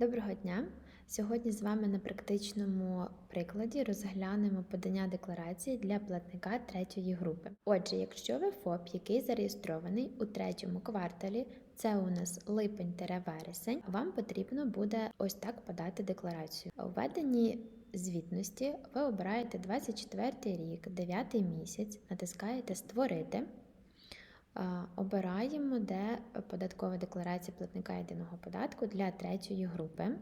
Доброго дня! Сьогодні з вами на практичному прикладі розглянемо подання декларації для платника третьої групи. Отже, якщо ви ФОП, який зареєстрований у третьому кварталі, це у нас липень-вересень, вам потрібно буде ось так подати декларацію. У веденні звітності ви обираєте 24 рік, 9 місяць, натискаєте Створити. Обираємо, де податкова декларація платника єдиного податку для третьої групи.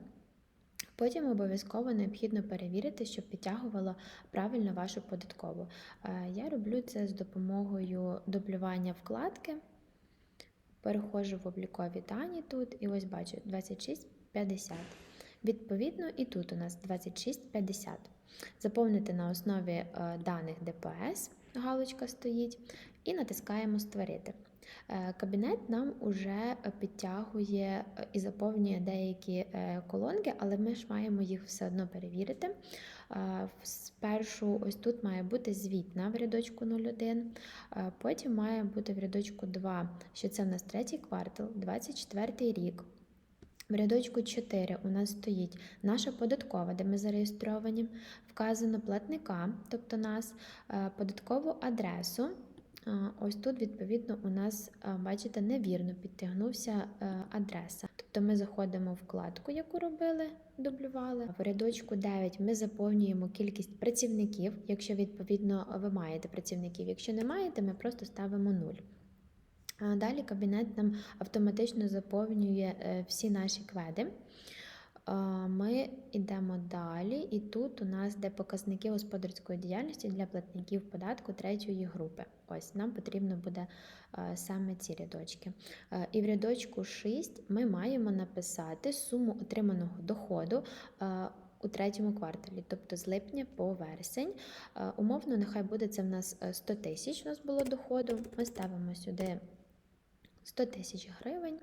Потім обов'язково необхідно перевірити, щоб підтягувало правильно вашу податкову. Е, Я роблю це з допомогою дублювання вкладки. Переходжу в облікові дані тут, і ось бачу 26,50. Відповідно, і тут у нас 26,50. Заповнити на основі е, даних ДПС, галочка стоїть, і натискаємо Створити. Е, Кабінет нам уже підтягує е, і заповнює деякі е, колонки, але ми ж маємо їх все одно перевірити. Е, Спершу ось тут має бути звітна в рядочку 01, е, потім має бути в рядочку 2, що це в нас третій квартал, 24 рік. В рядочку 4 у нас стоїть наша податкова, де ми зареєстровані, вказано платника, тобто нас, е, податкову адресу. Ось тут, відповідно, у нас, е, бачите, невірно підтягнувся е, адреса. Тобто ми заходимо в вкладку, яку робили, дублювали. В рядочку 9 ми заповнюємо кількість працівників, якщо відповідно ви маєте працівників. Якщо не маєте, ми просто ставимо 0. Далі кабінет нам автоматично заповнює е, всі наші кведи. Ми йдемо далі, і тут у нас де показники господарської діяльності для платників податку третьої групи. Ось нам потрібно буде е, саме ці рядочки. Е, І в рядочку 6 ми маємо написати суму отриманого доходу. е, У третьому кварталі, тобто з липня по вересень. Умовно, нехай буде це в нас е, 100 тисяч. У нас було доходу. Ми ставимо сюди 100 тисяч гривень.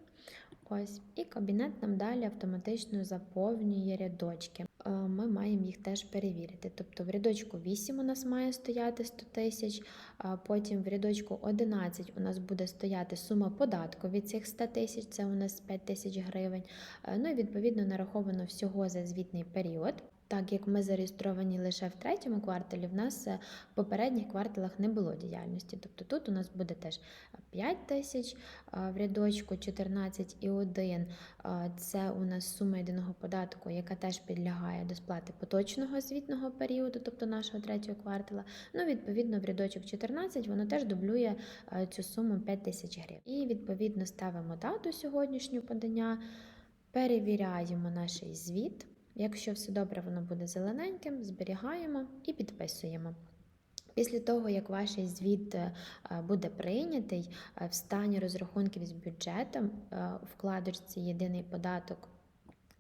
Ось, і кабінет нам далі автоматично заповнює рядочки. Е, Ми маємо їх теж перевірити. Тобто в рядочку 8 у нас має стояти 100 тисяч, потім в рядочку 11 у нас буде стояти сума податку від цих 100 тисяч, це у нас 5 тисяч гривень. Е, Ну і відповідно нараховано всього за звітний період. Так як ми зареєстровані лише в третьому кварталі, в нас е, в попередніх кварталах не було діяльності. Тобто тут у нас буде теж 5 тисяч, в рядочку 14 і 1 це у нас сума єдиного податку, яка теж підлягає до сплати поточного звітного періоду, тобто нашого третього квартала. Ну, відповідно, в рядочок 14 воно теж дублює цю суму 5 тисяч гривень. І відповідно ставимо дату сьогоднішнього подання, перевіряємо наш звіт. Якщо все добре, воно буде зелененьким, зберігаємо і підписуємо. Після того, як ваш звіт е, буде прийнятий е, в стані розрахунків з бюджетом, е, вкладочці єдиний податок,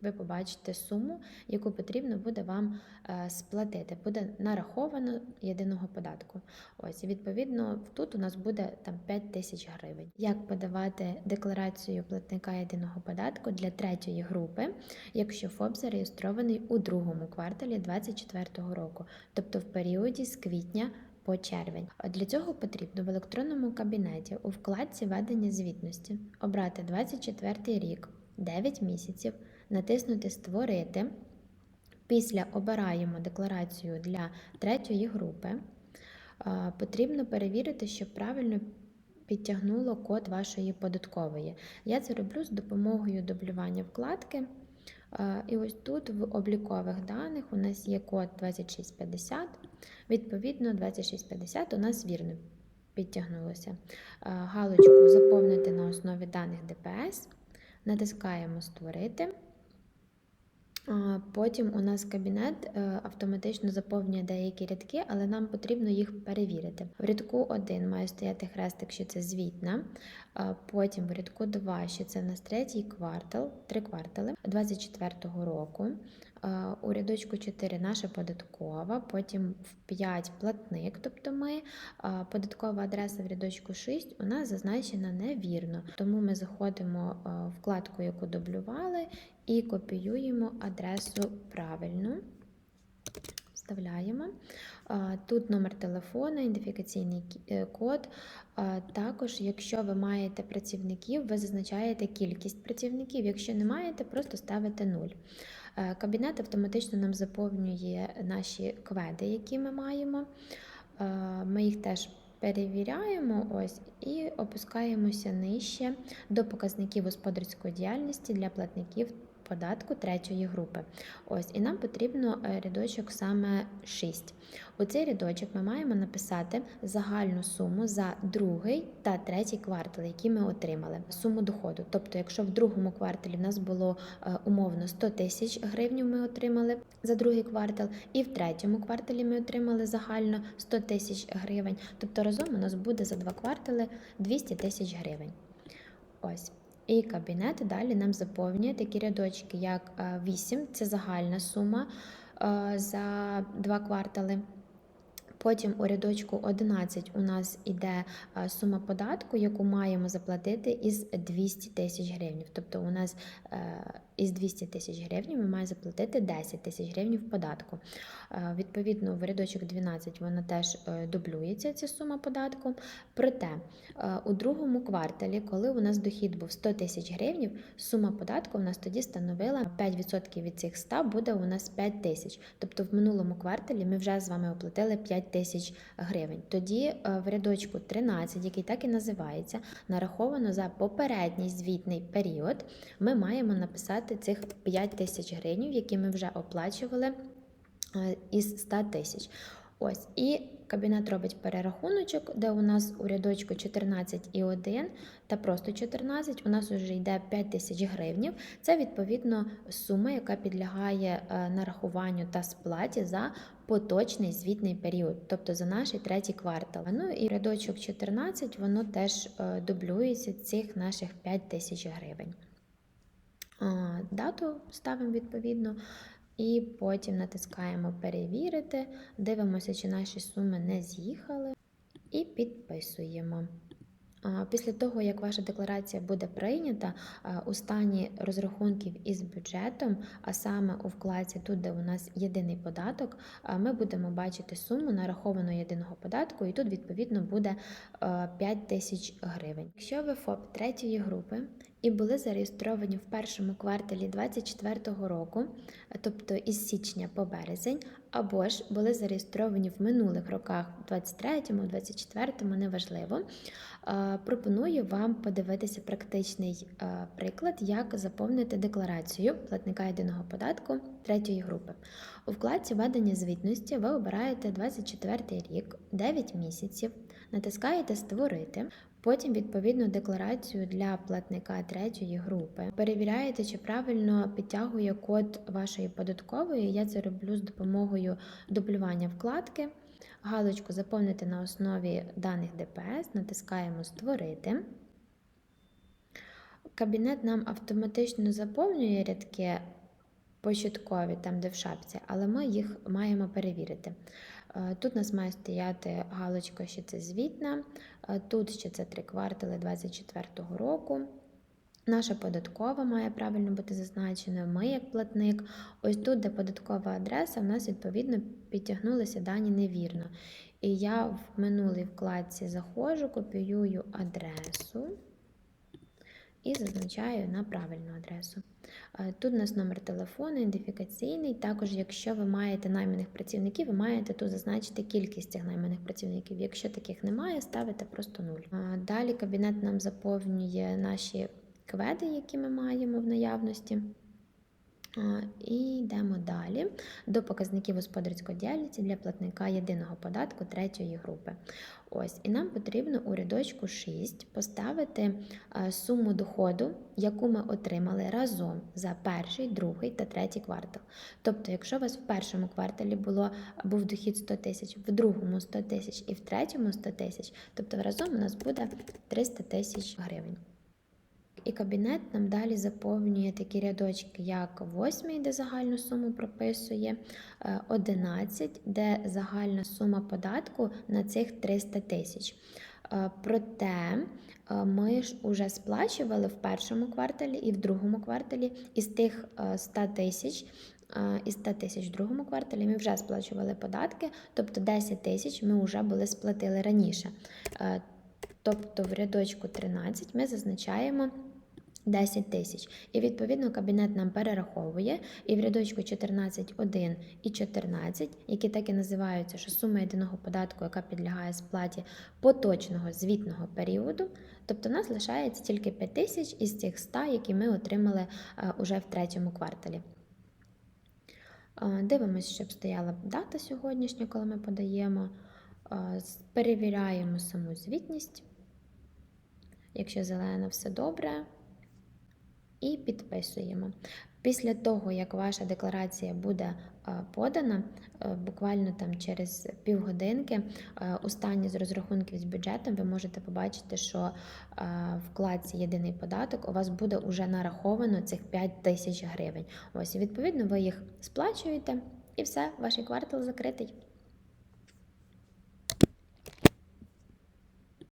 ви побачите суму, яку потрібно буде вам е, сплатити. Буде нараховано єдиного податку. Ось, і відповідно, тут у нас буде там 5 тисяч гривень. Як подавати декларацію платника єдиного податку для третьої групи, якщо ФОП зареєстрований у другому кварталі 2024 року, тобто в періоді з квітня по червень. Для цього потрібно в електронному кабінеті у вкладці ведення звітності обрати 24 рік, 9 місяців, натиснути Створити. Після обираємо декларацію для третьої групи. Потрібно перевірити, щоб правильно підтягнуло код вашої податкової. Я це роблю з допомогою дублювання вкладки. І ось тут в облікових даних у нас є код 2650. Відповідно, 2650 у нас вірно підтягнулося. Галочку заповнити на основі даних ДПС. Натискаємо Створити. Потім у нас кабінет е, автоматично заповнює деякі рядки, але нам потрібно їх перевірити. В рядку 1 має стояти хрестик, що це звітна. Потім в рядку 2, що це в нас третій квартал, три квартали 24-го року. А, У рядочку 4 наша податкова, потім в 5 платник, тобто ми. Податкова адреса в рядочку 6 у нас зазначена невірно. Тому ми заходимо в вкладку, яку дублювали, і копіюємо адресу правильну. вставляємо. Е, Тут номер телефону, ідентифікаційний е, код. Е, Також, якщо ви маєте працівників, ви зазначаєте кількість працівників. Якщо не маєте, просто ставите 0. Е, Кабінет автоматично нам заповнює наші кведи, які ми маємо. Е, Ми їх теж перевіряємо ось і опускаємося нижче до показників господарської діяльності для платників податку третьої групи. Ось, і нам потрібно е, рядочок саме 6. У цей рядочок ми маємо написати загальну суму за другий та третій квартал, які ми отримали. Суму доходу. Тобто, якщо в другому кварталі в нас було е, умовно 100 тисяч гривень, ми отримали за другий квартал, і в третьому кварталі ми отримали загально 100 тисяч гривень. Тобто разом у нас буде за два квартали 200 тисяч гривень. Ось. І кабінет далі нам заповнює такі рядочки, як е, 8 це загальна сума е, за два квартали. Потім у рядочку 11 у нас іде е, сума податку, яку маємо заплатити із 200 тисяч гривень. Тобто у нас е, із 200 тисяч гривень ми маємо заплатити 10 тисяч гривень податку. Е, Відповідно, в рядочок 12 вона теж дублюється ця сума податку. Проте у другому кварталі, коли у нас дохід був 100 тисяч гривень, сума податку у нас тоді становила 5% від цих 100 буде у нас 5 тисяч. Тобто в минулому кварталі ми вже з вами оплатили 5 тисяч гривень. Тоді е, в рядочку 13, який так і називається, нараховано за попередній звітний період, ми маємо написати цих 5 тисяч гривень, які ми вже оплачували е, із 100 тисяч. Ось, і кабінет робить перерахуночок, де у нас у рядочку 14 і 1 та просто 14, у нас вже йде 5 тисяч гривнів. Це відповідно сума, яка підлягає е, нарахуванню та сплаті за поточний звітний період, тобто за наш третій квартал. Ну і рядочок 14, воно теж е, дублюється цих наших 5 тисяч гривень. Дату ставимо відповідно. І потім натискаємо перевірити, дивимося, чи наші суми не з'їхали, і підписуємо. Після того, як ваша декларація буде прийнята у стані розрахунків із бюджетом, а саме у вкладці, тут, де у нас єдиний податок, ми будемо бачити суму нарахованого єдиного податку, і тут відповідно буде 5 тисяч гривень. Якщо ви ФОП третьої групи і були зареєстровані в першому кварталі 2024 року, тобто із січня по березень, або ж були зареєстровані в минулих роках, 23-му, 24-му, неважливо. Пропоную вам подивитися практичний приклад, як заповнити декларацію платника єдиного податку третьої групи. У вкладці ведення звітності ви обираєте 24 рік, 9 місяців, натискаєте Створити. Потім відповідну декларацію для платника третьої групи. Перевіряєте, чи правильно підтягує код вашої податкової. Я це роблю з допомогою дублювання вкладки. Галочку заповнити на основі даних ДПС, натискаємо Створити. Кабінет нам автоматично заповнює рядки початкові, там де в шапці, але ми їх маємо перевірити. Е, Тут у нас має стояти галочка, що це звітна, тут ще це три квартали 2024 року. Наша податкова має правильно бути зазначена, ми як платник. Ось тут, де податкова адреса, в нас відповідно підтягнулися дані невірно. І я в минулій вкладці заходжу, копіюю адресу і зазначаю на правильну адресу. Е, Тут у нас номер телефону, ідентифікаційний. Також, якщо ви маєте найманих працівників, ви маєте тут зазначити кількість цих найманих працівників. Якщо таких немає, ставите просто 0. Е, Далі кабінет нам заповнює наші кведи, які ми маємо в наявності. І йдемо далі до показників господарської діяльності для платника єдиного податку третьої групи. Ось, і нам потрібно у рядочку 6 поставити е, суму доходу, яку ми отримали разом за перший, другий та третій квартал. Тобто, якщо у вас в першому кварталі було, був дохід 100 тисяч, в другому 100 тисяч і в третьому 100 тисяч, тобто разом у нас буде 300 тисяч гривень. І кабінет нам далі заповнює такі рядочки, як 8, де загальну суму прописує, е, 11, де загальна сума податку на цих 300 тисяч. Е, Проте е, ми ж уже сплачували в першому кварталі і в другому кварталі із тих е, 100 тисяч. е, із 100 тисяч в другому кварталі ми вже сплачували податки, тобто 10 тисяч ми вже були сплатили раніше. Е, Тобто в рядочку 13 ми зазначаємо 10 тисяч. І відповідно кабінет нам перераховує і в рядочку 14.1 і 14, які так і називаються, що сума єдиного податку, яка підлягає сплаті поточного звітного періоду, тобто в нас лишається тільки 5 тисяч із цих 100, які ми отримали е, уже в третьому кварталі. Е, Дивимося, щоб стояла дата сьогоднішня, коли ми подаємо. Е, Перевіряємо саму звітність. Якщо зелено все добре, і підписуємо. Після того, як ваша декларація буде е, подана, е, буквально там через півгодинки е, у стані з розрахунків з бюджетом ви можете побачити, що в вкладці єдиний податок у вас буде вже нараховано цих 5 тисяч гривень. Ось відповідно ви їх сплачуєте, і все, ваш квартал закритий.